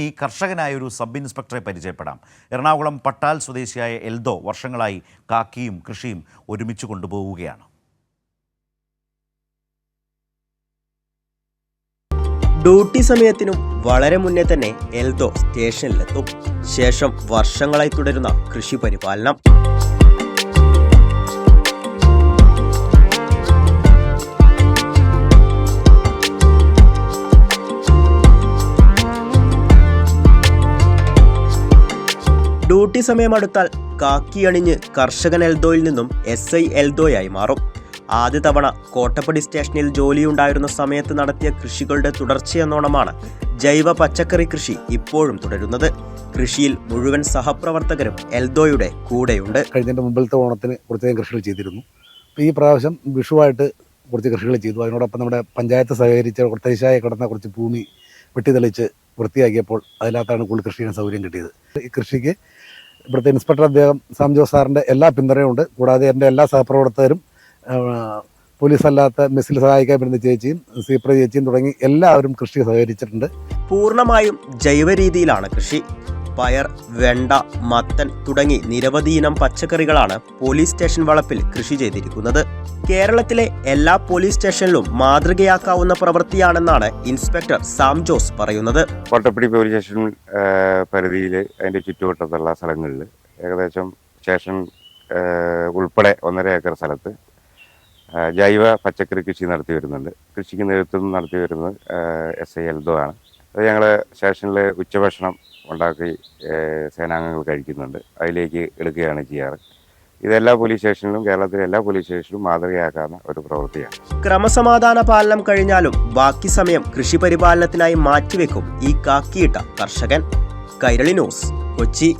ഈ കർഷകനായ ഒരു സബ് ഇൻസ്പെക്ടറെ പരിചയപ്പെടാം. എറണാകുളം പട്ടാൽ സ്വദേശിയായ എൽദോ വർഷങ്ങളായി കാക്കിയും കൃഷിയും ഒരുമിച്ച് കൊണ്ടുപോവുകയാണ്. ഡ്യൂട്ടി സമയത്തിനും വളരെ മുന്നേ തന്നെ എൽദോ സ്റ്റേഷനിലെത്തും. ശേഷം വർഷങ്ങളായി തുടരുന്ന കൃഷി പരിപാലനം. ഡ്യൂട്ടി സമയം അടുത്താൽ കാക്കി അണിഞ്ഞ് കർഷകൻ എൽദോയിൽ നിന്നും എസ് ഐ എൽദോയായി മാറും. ആദ്യ തവണ കോട്ടപ്പടി സ്റ്റേഷനിൽ ജോലിയുണ്ടായിരുന്ന സമയത്ത് നടത്തിയ കൃഷികളുടെ തുടർച്ചയെന്നോണമാണ് ജൈവ പച്ചക്കറി കൃഷി ഇപ്പോഴും തുടരുന്നത്. കൃഷിയിൽ മുഴുവൻ സഹപ്രവർത്തകരും എൽദോയുടെ കൂടെയുണ്ട്. കഴിഞ്ഞതിന്റെ മുമ്പിലത്തെ ഓണത്തിന് കുറച്ചധികം കൃഷികൾ ചെയ്തിരുന്നു. ഈ പ്രാവശ്യം വിഷുവായിട്ട് കുറച്ച് കൃഷികൾ ചെയ്തു. അതിനോടൊപ്പം നമ്മുടെ പഞ്ചായത്ത് സഹകരിച്ച് ഒട്ടേശായി കിടന്ന കുറച്ച് ഭൂമി വെട്ടിത്തെളിച്ച് വൃത്തിയാക്കിയപ്പോൾ അതിനകത്താണ് കൂടുതൽ കൃഷി ചെയ്യാൻ സൗകര്യം കിട്ടിയത്. ഈ കൃഷിക്ക് ഇവിടുത്തെ ഇൻസ്പെക്ടർ അദ്ദേഹം സാം ജോസ് സാറിന്റെ എല്ലാ പിന്തുണയും ഉണ്ട്. കൂടാതെ എന്റെ എല്ലാ സഹപ്രവർത്തകരും പോലീസ് അല്ലാത്ത മെസ്സിൽ സഹായിക്കാൻ വരുന്ന ചേച്ചിയും സീപ്ര ചേച്ചിയും തുടങ്ങി എല്ലാവരും കൃഷി സഹകരിച്ചിട്ടുണ്ട്. പൂർണമായും ജൈവ രീതിയിലാണ് കൃഷി. പയർ വെണ്ട മത്തൻ തുടങ്ങി നിരവധി ഇനം പച്ചക്കറികളാണ് പോലീസ് സ്റ്റേഷൻ വളപ്പിൽ കൃഷി ചെയ്തിരിക്കുന്നത്. കേരളത്തിലെ എല്ലാ പോലീസ് സ്റ്റേഷനിലും മാതൃകയാക്കാവുന്ന പ്രവൃത്തിയാണെന്നാണ് ഇൻസ്പെക്ടർ സാം ജോസ് പറയുന്നത്. കോട്ടപ്പടി പോലീസ് സ്റ്റേഷൻ പരിധിയിൽ അതിന്റെ ചുറ്റുവട്ടത്തുള്ള സ്ഥലങ്ങളിൽ ഏകദേശം സ്റ്റേഷൻ ഉൾപ്പെടെ ഒന്നര ഏക്കർ സ്ഥലത്ത് ജൈവ പച്ചക്കറി കൃഷി നടത്തി വരുന്നുണ്ട്. കൃഷിക്ക് നേതൃത്വം നടത്തി വരുന്നത് എസ് ഐ എൽദോ ആണ്. അത് ഞങ്ങൾ സ്റ്റേഷനിൽ ഉച്ചഭക്ഷണം ഉണ്ടാക്കി സേനാംഗങ്ങൾ കഴിക്കുന്നുണ്ട്. അതിലേക്ക് എടുക്കുകയാണ് ചെയ്യാറ്. ഇതെല്ലാ പോലീസ് സ്റ്റേഷനിലും കേരളത്തിലെ എല്ലാ പോലീസ് സ്റ്റേഷനിലും മാതൃകയാക്കാവുന്ന ഒരു പ്രവൃത്തിയാണ്. ക്രമസമാധാന പാലനം കഴിഞ്ഞാലും ബാക്കി സമയം കൃഷി പരിപാലനത്തിനായി മാറ്റിവെക്കും ഈ കാക്കിയിട്ട കർഷകൻ. കൈരളി ന്യൂസ് കൊച്ചി.